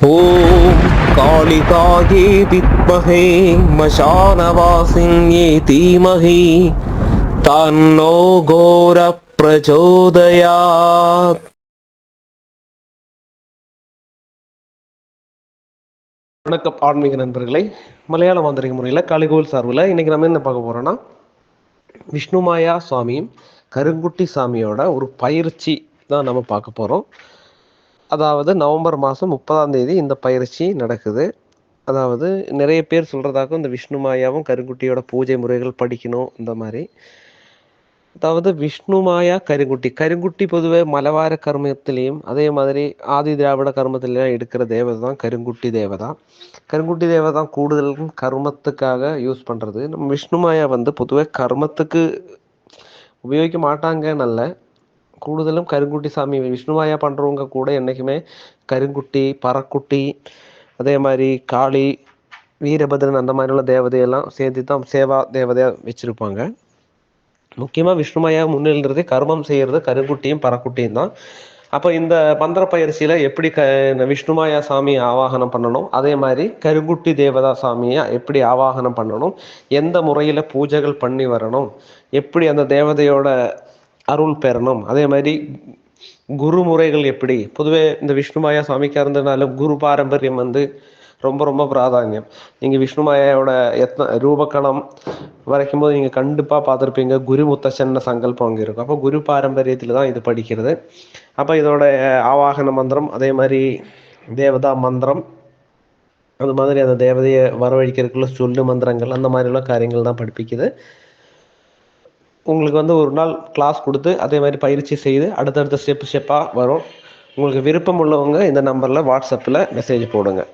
ॐ कालिकायै विद्महे मशानवासिन्ये धीमहि तन्नो घोरप्रचोदयात् வணக்கம் ஆன்மீக நண்பர்களே மலையாள மாந்திரிக முறையில் காளிகோவில் சார்பில் இன்னைக்கு நம்ம என்ன பார்க்க போறோம்னா விஷ்ணுமாயா சுவாமியும் கருங்குட்டி சாமியோட ஒரு பயிற்சி தான் நம்ம பார்க்க போகிறோம் அதாவது நவம்பர் மாதம் முப்பதாம் தேதி இந்த பயிற்சி நடக்குது. அதாவது நிறைய பேர் சொல்கிறதாக்கும் இந்த விஷ்ணுமாயாவும் கருங்குட்டியோட பூஜை முறைகள் படிக்கணும் இந்த மாதிரி. அதாவது விஷ்ணு மாயா கருங்குட்டி. கருங்குட்டி பொதுவே மலவார கர்மத்திலையும் அதே மாதிரி ஆதி திராவிட கர்மத்திலையும் எடுக்கிற தேவதை தான் கருங்குட்டி தேவதா. கருங்குட்டி தேவதை கூடுதலும் கர்மத்துக்காக யூஸ் பண்ணுறது நம்ம விஷ்ணுமாயா வந்து பொதுவே கர்மத்துக்கு உபயோகிக்க மாட்டாங்கன்னல்ல கூடுதலும் கருங்குட்டி சாமி விஷ்ணுமாயா பண்ணுறவங்க கூட என்றைக்குமே கருங்குட்டி பறக்குட்டி அதே மாதிரி காளி வீரபத்ரன் அந்த மாதிரி தேவதையெல்லாம் சேர்த்து தான் சேவா தேவதையாக வச்சுருப்பாங்க முக்கியமாக விஷ்ணுமாயா முன்னிலிருந்து கர்மம் செய்கிறது கருங்குட்டியும் பறக்குட்டியும் தான் அப்போ இந்த மந்திர பயிற்சியில் எப்படி க விஷ்ணுமாயா சாமி ஆவாகனம் பண்ணணும் அதே மாதிரி கருங்குட்டி தேவதா சாமியை எப்படி ஆவாகனம் பண்ணணும் எந்த முறையில் பூஜைகள் பண்ணி வரணும் எப்படி அந்த தேவதையோட அருள் பெறணும். அதே மாதிரி குரு முறைகள் எப்படி? பொதுவே இந்த விஷ்ணுமாயா சாமிக்காக இருந்ததுனால குரு பாரம்பரியம் வந்து ரொம்ப ரொம்ப பிராதானியம். நீங்கள் விஷ்ணுமாயாவோட எத்தனை ரூபக்கணம் வரைக்கும் போது நீங்கள் கண்டிப்பாக பார்த்துருப்பீங்க. குரு முத்தச்சன்ன சங்கல்பம் அங்கே இருக்கும். அப்போ குரு பாரம்பரியத்தில் தான் இது படிக்கிறது. அப்போ இதோட ஆவாகன மந்திரம் அதே மாதிரி தேவதா மந்திரம் அது மாதிரி அந்த தேவதையை வரவழைக்கிறதுக்குள்ள சொல்லு மந்திரங்கள் அந்த மாதிரிலாம் காரியங்கள் தான் படிப்பிக்குது. உங்களுக்கு வந்து ஒரு நாள் கிளாஸ் கொடுத்து அதே மாதிரி பயிற்சி செய்து அடுத்தடுத்த ஸ்டெப் ஸ்டெப்பாக வரும். உங்களுக்கு விருப்பம் உள்ளவங்க இந்த நம்பரில் வாட்ஸ்அப்பில் மெசேஜ் போடுங்க.